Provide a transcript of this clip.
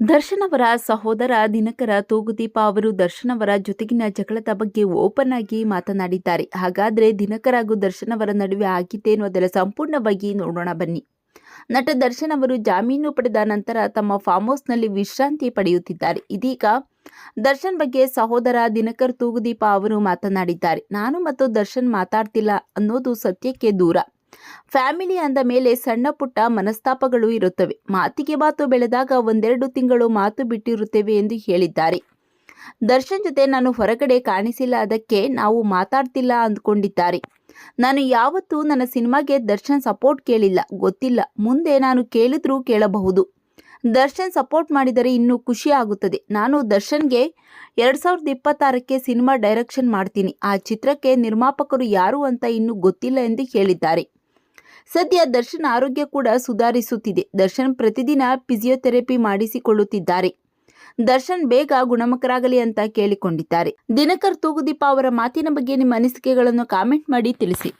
ದರ್ಶನ್ ಅವರ ಸಹೋದರ ದಿನಕರ ತೂಗುದೀಪ ಅವರು ದರ್ಶನ್ ಅವರ ಜೊತೆಗಿನ ಜಗಳದ ಬಗ್ಗೆ ಓಪನ್ ಆಗಿ ಮಾತನಾಡಿದ್ದಾರೆ. ಹಾಗಾದ್ರೆ ದಿನಕರ ಹಾಗೂ ದರ್ಶನ್ ಅವರ ನಡುವೆ ಆಗಿದ್ದೇನು ಅದರ ಸಂಪೂರ್ಣವಾಗಿ ನೋಡೋಣ ಬನ್ನಿ. ನಟ ದರ್ಶನ್ ಅವರು ಜಾಮೀನು ಪಡೆದ ನಂತರ ತಮ್ಮ ಫಾರ್ಮ್ ಹೌಸ್ನಲ್ಲಿ ವಿಶ್ರಾಂತಿ ಪಡೆಯುತ್ತಿದ್ದಾರೆ. ಇದೀಗ ದರ್ಶನ್ ಬಗ್ಗೆ ಸಹೋದರ ದಿನಕರ್ ತೂಗುದೀಪ ಅವರು ಮಾತನಾಡಿದ್ದಾರೆ. ನಾನು ಮತ್ತು ದರ್ಶನ್ ಮಾತಾಡ್ತಿಲ್ಲ ಅನ್ನೋದು ಸತ್ಯಕ್ಕೆ ದೂರ. ಫ್ಯಾಮಿಲಿ ಅಂದ ಮೇಲೆ ಸಣ್ಣ ಪುಟ್ಟ ಮನಸ್ತಾಪಗಳು ಇರುತ್ತವೆ. ಮಾತಿಗೆ ಮಾತು ಬೆಳೆದಾಗ ಒಂದೆರಡು ತಿಂಗಳು ಮಾತು ಬಿಟ್ಟಿರುತ್ತೇವೆ ಎಂದು ಹೇಳಿದ್ದಾರೆ. ದರ್ಶನ್ ಜೊತೆ ನಾನು ಹೊರಗಡೆ ಕಾಣಿಸಿಲ್ಲ, ಅದಕ್ಕೆ ನಾವು ಮಾತಾಡ್ತಿಲ್ಲ ಅಂದ್ಕೊಂಡಿದ್ದಾರೆ. ನಾನು ಯಾವತ್ತೂ ನನ್ನ ಸಿನಿಮಾಗೆ ದರ್ಶನ್ ಸಪೋರ್ಟ್ ಕೇಳಿಲ್ಲ, ಗೊತ್ತಿಲ್ಲ. ಮುಂದೆ ನಾನು ಕೇಳಿದ್ರೂ ಕೇಳಬಹುದು. ದರ್ಶನ್ ಸಪೋರ್ಟ್ ಮಾಡಿದರೆ ಇನ್ನೂ ಖುಷಿ ಆಗುತ್ತದೆ. ನಾನು ದರ್ಶನ್ಗೆ ಎರಡು ಸಾವಿರದ ಇಪ್ಪತ್ತಾರಕ್ಕೆ ಸಿನಿಮಾ ಡೈರೆಕ್ಷನ್ ಮಾಡ್ತೀನಿ. ಆ ಚಿತ್ರಕ್ಕೆ ನಿರ್ಮಾಪಕರು ಯಾರು ಅಂತ ಇನ್ನೂ ಗೊತ್ತಿಲ್ಲ ಎಂದು ಹೇಳಿದ್ದಾರೆ. ಸದ್ಯ ದರ್ಶನ್ ಆರೋಗ್ಯ ಕೂಡ ಸುಧಾರಿಸುತ್ತಿದೆ. ದರ್ಶನ್ ಪ್ರತಿದಿನ ಫಿಸಿಯೋಥೆರಪಿ ಮಾಡಿಸಿಕೊಳ್ಳುತ್ತಿದ್ದಾರೆ. ದರ್ಶನ್ ಬೇಗ ಗುಣಮುಖರಾಗಲಿ ಅಂತ ಕೇಳಿಕೊಂಡಿದ್ದಾರೆ. ದಿನಕರ್ ತೂಗುದೀಪ ಅವರ ಮಾತಿನ ಬಗ್ಗೆ ನಿಮ್ಮ ಅನಿಸಿಕೆಗಳನ್ನು ಕಾಮೆಂಟ್ ಮಾಡಿ ತಿಳಿಸಿ.